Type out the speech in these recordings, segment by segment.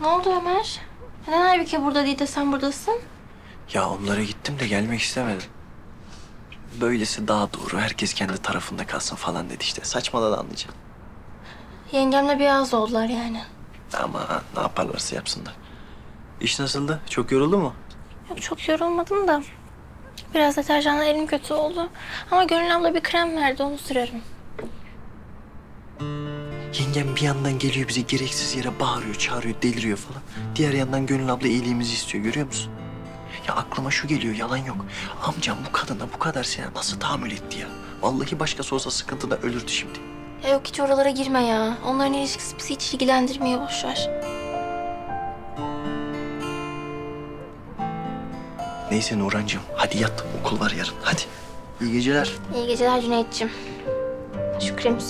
Ne oldu Ömer? Neden Aybike burada değil de sen buradasın? Ya onlara gittim de gelmek istemedim. Böylesi daha doğru. Herkes kendi tarafında kalsın falan dedi işte. Saçmaladı anlayacağım. Yengemle bir ağız oldular yani. Ama ne yaparlarsa yapsınlar. İş nasıldı? Çok yoruldu mu? Yok çok yorulmadım da. Biraz deterjanla elim kötü oldu. Ama Gönül abla bir krem verdi onu sürerim. Yengem bir yandan geliyor bize gereksiz yere bağırıyor, çağırıyor, deliriyor falan. Diğer yandan Gönül abla iyiliğimizi istiyor görüyor musun? Ya aklıma şu geliyor yalan yok. Amcam bu kadına bu kadar sene nasıl tahammül etti ya? Vallahi başkası olsa sıkıntıda ölürdü şimdi. Ya yok hiç oralara girme ya. Onların ilişkisi bizi hiç ilgilendirmiyor boş ver. Neyse Nurancığım hadi yat okul var yarın hadi. İyi geceler. İyi geceler Cüneyt'ciğim. Şu kremi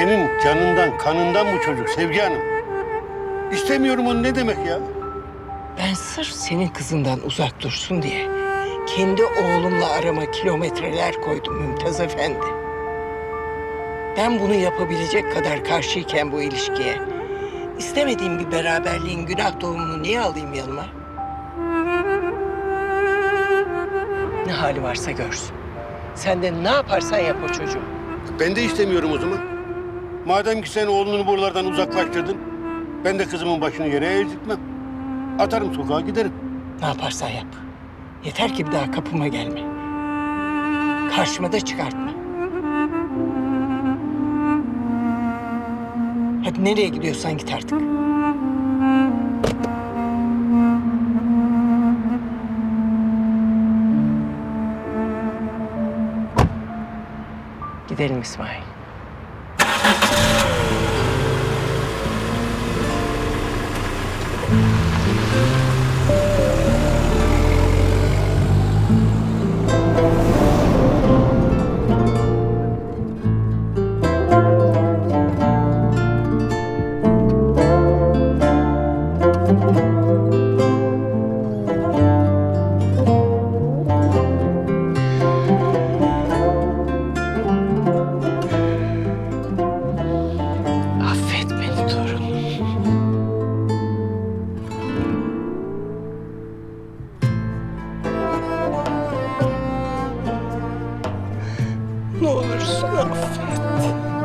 Senin canından, kanından bu çocuk Sevgi Hanım. İstemiyorum onu ne demek ya? Ben sırf senin kızından uzak dursun diye kendi oğlumla arama kilometreler koydum Mümtaz Efendi. Ben bunu yapabilecek kadar karşıyken bu ilişkiye istemediğim bir beraberliğin günah doğumunu niye alayım yanıma? Ne hali varsa görsün. Sen de ne yaparsan yap o çocuğu. Ben de istemiyorum o zaman. Madem ki sen oğlunu buralardan uzaklaştırdın, ben de kızımın başını yere eğdirtmem. Atarım sokağa giderim. Ne yaparsan yap. Yeter ki bir daha kapıma gelme. Karşıma da çıkartma. Hadi nereye gidiyorsan git artık. Gidelim İsmail. Ne olursun affet.